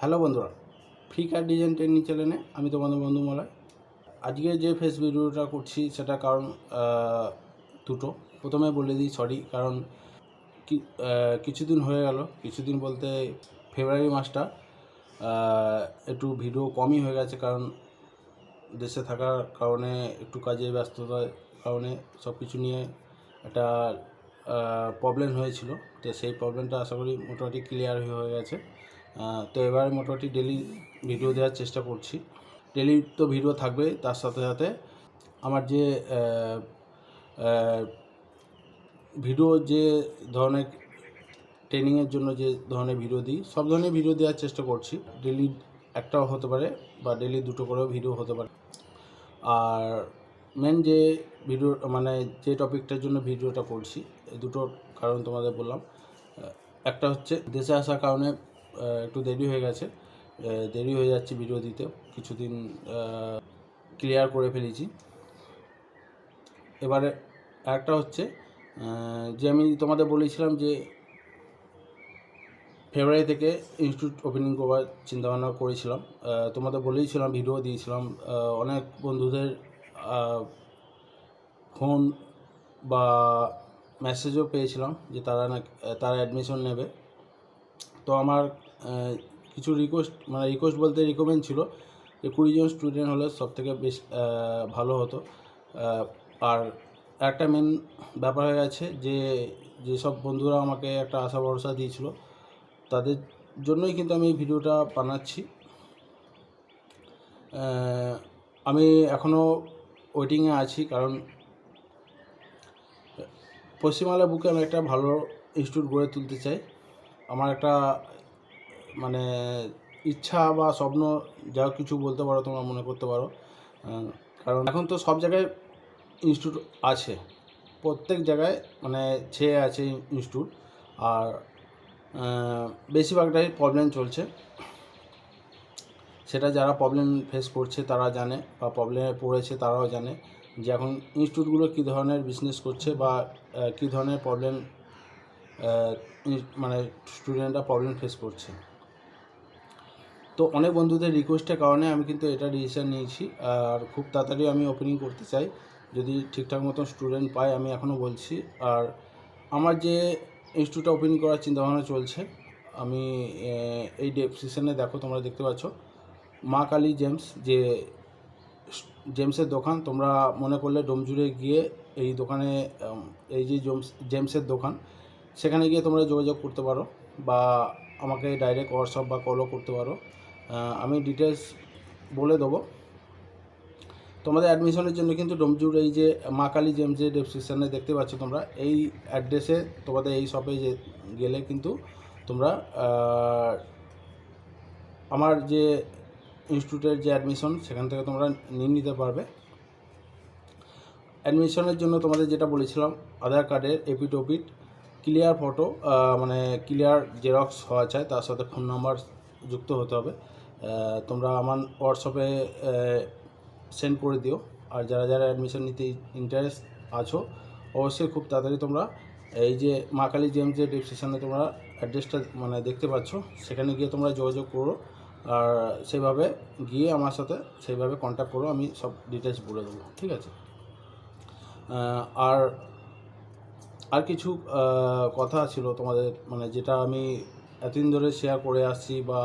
Hello বন্ধুরা free কার design training চ্যানেলে আমি তোমাদের বন্ধু মলয়। আজকে যে ফেস ভিডিওটা করছি সেটা কারণ দুটো। প্রথমে বলে দিই সরি কারণ কিছুদিন হয়ে গেল। কিছুদিন বলতে ফেব্রুয়ারি মাসটা একটু ভিডিও কমই হয়ে গেছে কারণ দেশে থাকার কারণে, একটু কাজে ব্যস্ততার কারণে সব কিছু নিয়ে একটা প্রবলেম হয়েছিল। তো সেই প্রবলেমটা আশা করি মোটামুটি ক্লিয়ার হয়ে গেছে। তো এবার মোটামুটি ডেলি ভিডিও দেওয়ার চেষ্টা করছি। ডেলি তো ভিডিও থাকবে, তার সাথে সাথে আমার যে ভিডিও যে ধরনের ট্রেনিংয়ের জন্য যে ধরনের ভিডিও দিই, সব ধরনের ভিডিও দেওয়ার চেষ্টা করছি। ডেলি একটাও হতে পারে বা ডেলি দুটো করেও ভিডিও হতে পারে। আর মেন যে ভিডিও মানে যে টপিকটার জন্য ভিডিওটা করছি দুটো কারণ তোমাদের বললাম। একটা হচ্ছে দেশে আসার কারণে একটু দেরি হয়ে গেছে। দেরি হয়ে যাচ্ছে ভিডিও দিতে। কিছুদিন ক্লিয়ার করে ফেলেছি। এবারে একটা হচ্ছে যে আমি তোমাদের বলেছিলাম যে ফেব্রুয়ারি থেকে ইনস্টিটিউট ওপেনিং করবার চিন্তাভাবনা করেছিলাম। তোমাদের বলেইছিলাম ভিডিও দিয়েছিলাম। অনেক বন্ধুদের ফোন বা মেসেজও পেয়েছিলাম যে তারা না তারা অ্যাডমিশন নেবে। তো আমার কিছু রিকোয়েস্ট মানে রিকোয়েস্ট বলতে রিকমেন্ড ছিল যে কুড়িজন স্টুডেন্ট হলে সব থেকে বেশ ভালো হতো। আর একটা মেন ব্যাপার হয়ে গেছে যে যেসব বন্ধুরা আমাকে একটা আশা ভরসা দিয়েছিল, তাদের জন্যই কিন্তু আমি এই ভিডিওটা বানাচ্ছি। আমি এখনও ওয়েটিংয়ে আছি কারণ পশ্চিমবাংলা বুকে আমি একটা ভালো ইনস্টিটিউট গড়ে তুলতে চাই। আমার একটা মানে ইচ্ছা বা স্বপ্ন, যা কিছু বলতে পারো, তোমরা মনে করতে পারো। কারণ এখন তো সব জায়গায় ইনস্টিটিউট আছে। প্রত্যেক জায়গায় মানে ছেয়ে আছে ইনস্টিটিউট আর বেশিরভাগটাই প্রবলেম চলছে। সেটা যারা প্রবলেম ফেস করছে, তারা জানে, বা প্রবলেমে পড়েছে, তারাও জানে যে এখন ইনস্টিটিউটগুলো কী ধরনের বিজনেস করছে বা কী ধরনের প্রবলেম মানে স্টুডেন্টরা প্রবলেম ফেস করছে। তো অনেক বন্ধুদের রিকোয়েস্টের কারণে আমি কিন্তু এটা ডিসিশন নিয়েছি, আর খুব তাড়াতাড়ি আমি ওপেনিং করতে চাই। যদি ঠিকঠাক মতো স্টুডেন্ট পাই আমি এখনও বলছি। আর আমার যে ইনস্টিটিউটটা ওপেনিং করার চিন্তাভাবনা চলছে, আমি এই ডেসক্রিপশনে দেখো, তোমরা দেখতে পাচ্ছ। মা কালী জেমস যে জেমসের দোকান, তোমরা মনে করলে ডোমজুড়ে গিয়ে এই দোকানে এই যে জেমস জেমসের দোকান সেখানে গিয়ে তোমরা যোগাযোগ করতে পারো বা আমাকে ডাইরেক্ট হোয়াটসঅ্যাপ বা কলও করতে পারো। আমি ডিটেলস বলে দেবো। তোমাদের অ্যাডমিশনের জন্য কিন্তু ডোমজুর এই যে মা কালী জেমস যে ডেসক্রিপশানে দেখতে পাচ্ছ তোমরা, এই অ্যাড্রেসে তোমাদের এই শপে যে গেলে কিন্তু তোমরা আমার যে ইনস্টিটিউটের যে অ্যাডমিশন সেখান থেকে তোমরা নিয়ে নিতে পারবে। অ্যাডমিশনের জন্য তোমাদের যেটা বলেছিলাম, আধার কার্ডের এপিটোপিট ক্লিয়ার ফটো মানে ক্লিয়ার জেরক্স হওয়া চাই, তার সাথে ফোন নাম্বার যুক্ত হতে হবে। তোমরা আমার হোয়াটসঅ্যাপে সেন্ড করে দিও। আর যারা যারা অ্যাডমিশন নিতে ইন্টারেস্ট আছো, অবশ্যই খুব তাড়াতাড়ি তোমরা এই যে মা কালী জেমস যে ডিসক্রিপশানে তোমরা অ্যাড্রেসটা মানে দেখতে পাচ্ছ, সেখানে গিয়ে তোমরা যোগাযোগ করো। আর সেভাবে গিয়ে আমার সাথে সেইভাবে কন্ট্যাক্ট করো, আমি সব ডিটেলস বলে দেবো। ঠিক আছে? আর আর কিছু কথা ছিল তোমাদের মানে যেটা আমি এতদিন ধরে শেয়ার করে আসছি বা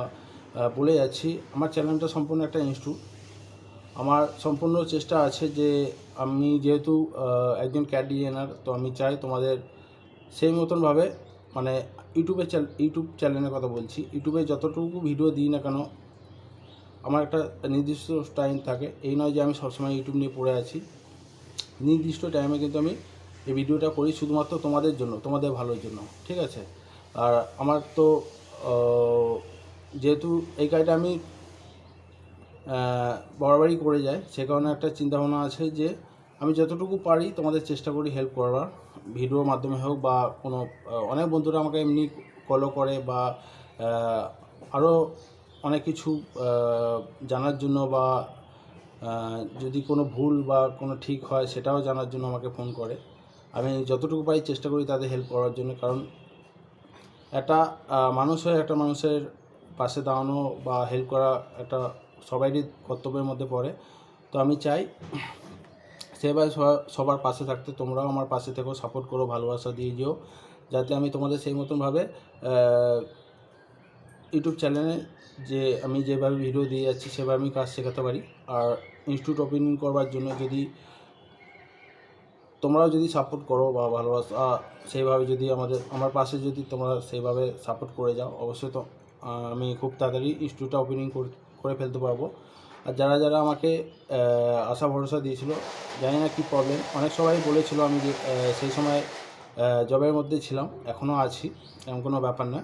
বলে যাচ্ছি। আমার চ্যানেলটা সম্পূর্ণ একটা ইনস্টিটিউট আমার সম্পূর্ণ চেষ্টা আছে যে আমি যেহেতু একজন ক্যাট ডিজাইনার তো আমি চাই তোমাদের সেই মতনভাবে মানে ইউটিউবে ইউটিউব চ্যানেলের কথা বলছি। ইউটিউবে যতটুকু ভিডিও দিই না কেন, আমার একটা নির্দিষ্ট টাইম থাকে। এই নয় যে আমি সবসময় ইউটিউব নিয়ে পড়ে আছি। নির্দিষ্ট টাইমে কিন্তু আমি এই ভিডিওটা করি শুধুমাত্র তোমাদের জন্য, তোমাদের ভালোর জন্য, ঠিক আছে? আর আমার তো যেহেতু এই কাজটা আমি বরাবরই করে যাই, সে কারণে একটা চিন্তাভাবনা আছে যে, আমি যতটুকু পারি তোমাদের চেষ্টা করি হেল্প করবার ভিডিওর মাধ্যমে হোক বা কোনো অনেক বন্ধুরা আমাকে এমনি কলও করে বা আরও অনেক কিছু জানার জন্য বা যদি কোনো ভুল বা কোনো ঠিক হয় সেটাও জানার জন্য আমাকে ফোন করে। আমি যতটুকু পারি চেষ্টা করি তাদের হেল্প করার জন্য, কারণ একটা মানুষ হয়ে একটা মানুষের পাশে দাঁড়ানো বা হেল্প করা একটা সবারই কর্তব্যের মধ্যে পড়ে। তো আমি চাই সেভাবে সবা- সবার পাশে থাকতে, তোমরাও আমার পাশে থেকো সাপোর্ট করো, ভালোবাসা দিয়ে যেও, যাতে আমি তোমাদের সেই মতনভাবে ইউটিউব চ্যানেলে যে আমি যেভাবে ভিডিও দিয়ে যাচ্ছি, সেভাবে আমি কাজ শেখাতে পারি। আর ইনস্টিটিউট ওপেনিং করবার জন্য যদি তোমরাও যদি সাপোর্ট করো বা ভালোবাসা, সেইভাবে যদি আমাদের, আমার পাশে যদি তোমরা সেইভাবে সাপোর্ট করে যাও, অবশ্যই তো আমি খুব তাড়াতাড়ি ইনস্টিটিউটটা ওপেনিং করে ফেলতে পারব। আর যারা যারা আমাকে আশা ভরসা দিয়েছিল, জানি না কী প্রবলেম অনেক সবাই বলেছিল আমি যে সেই সময় জবের মধ্যে ছিলাম এখনও আছি এমন কোনো ব্যাপার না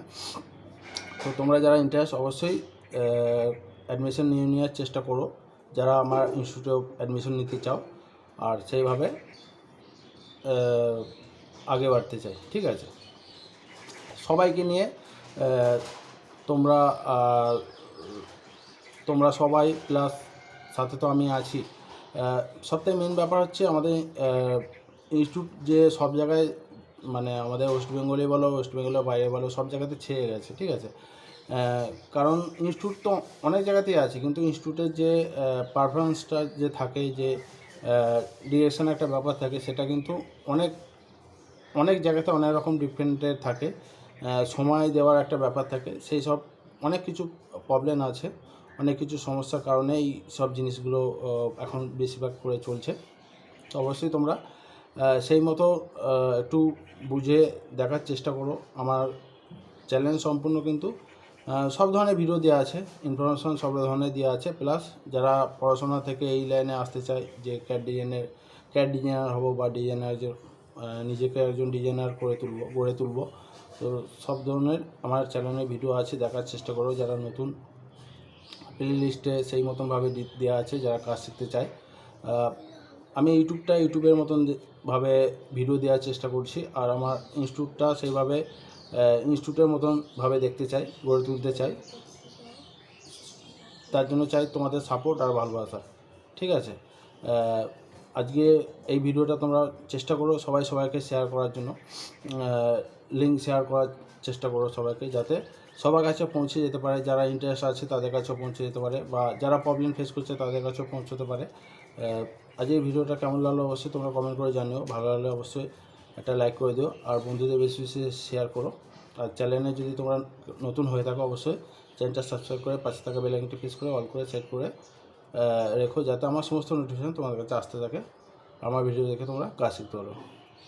তো তোমরা যারা ইন্টারেস্ট অবশ্যই অ্যাডমিশন নিয়ে নেওয়ার চেষ্টা করো, যারা আমার ইনস্টিটিউটে অ্যাডমিশন নিতে চাও। আর সেইভাবে আগে বাড়তে চাই, ঠিক আছে? সবাইকে নিয়ে তোমরা তোমরা সবাই প্লাস সাথে তো আমি আছি। সবথেকে মেন ব্যাপার হচ্ছে আমাদের ইনস্টিটিউট যে সব জায়গায় মানে আমাদের ওয়েস্ট বেঙ্গলে বলো ওয়েস্ট বেঙ্গলের বাইরে বলো, সব জায়গাতে ছেয়ে গেছে, ঠিক আছে? কারণ ইনস্টিটিউট তো অনেক জায়গাতেই আছে, কিন্তু ইনস্টিটিউটের যে পারফরমেন্সটা যে থাকে, যে ডিরেকশন একটা ব্যাপার থাকে, সেটা কিন্তু অনেক অনেক জায়গাতে অনেক রকম ডিফারেন্টের থাকে। সময় দেওয়ার একটা ব্যাপার থাকে, সেই সব অনেক কিছু প্রবলেম আছে, অনেক কিছু সমস্যার কারণে এই সব জিনিসগুলো এখন বেশিরভাগ করে চলছে। তো অবশ্যই তোমরা সেই মতো একটু বুঝে দেখার চেষ্টা করো। আমার চ্যালেঞ্জ সম্পূর্ণ কিন্তু সব ধরনের ভিডিও দেওয়া আছে ইনফরমেশন সব ধরনের দেওয়া আছে প্লাস যারা পড়াশোনা থেকে এই লাইনে আসতে চায়, যে ক্যাট ডিজাইনের ক্যাট ডিজাইনার হব বা ডিজাইনার যে নিজেকে একজন ডিজাইনার করে তুলবো, গড়ে তুলবো, তো সব ধরনের আমার চ্যানেলে ভিডিও আছে, দেখার চেষ্টা করো, যারা নতুন প্লে লিস্টে সেই মতনভাবে দেওয়া আছে, যারা কাজ শিখতে চায়। আমি ইউটিউবটা ইউটিউবের মতন ভাবে ভিডিও দেওয়ার চেষ্টা করছি, আর আমার ইনস্টিটিউটটা সেইভাবে ইনস্টিটিউটের মতন ভাবে দেখতে চাই গড়ে তুলতে চাই। তার জন্য চাই তোমাদের সাপোর্ট আর ভালোবাসা ঠিক আছে? আজকে এই ভিডিওটা তোমরা চেষ্টা করো সবাই সবাইকে শেয়ার করার জন্য। লিঙ্ক শেয়ার করার চেষ্টা করো সবাইকে যাতে সবার কাছে পৌঁছে যেতে পারে যারা ইন্টারেস্ট আছে তাদের কাছেও পৌঁছে যেতে পারে বা যারা প্রবলেম ফেস করছে তাদের কাছেও পৌঁছতে পারে। আহ, আজকের ভিডিওটা কেমন লাগল অবশ্যই তোমরা কমেন্ট করে জানিও ভালো লাগলে অবশ্যই একটা লাইক করে দিও। আর বন্ধুদের বেশি বেশি শেয়ার করো। আর চ্যানেলে যদি তোমরা নতুন হয়ে থাকো অবশ্যই চ্যানেলটা সাবস্ক্রাইব করে পাশে থাকা বেল আইকনটি প্রেস করে অল করে সেট করে রেখো যাতে আমার সমস্ত নোটিফিকেশন তোমাদের কাছে আসতে থাকে। আমার ভিডিও দেখে তোমরা কাজ শিখতে পারো।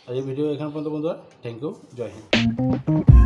আর এই ভিডিও এখান পর্যন্ত বন্ধুরা থ্যাংক ইউ জয় হিন্দ।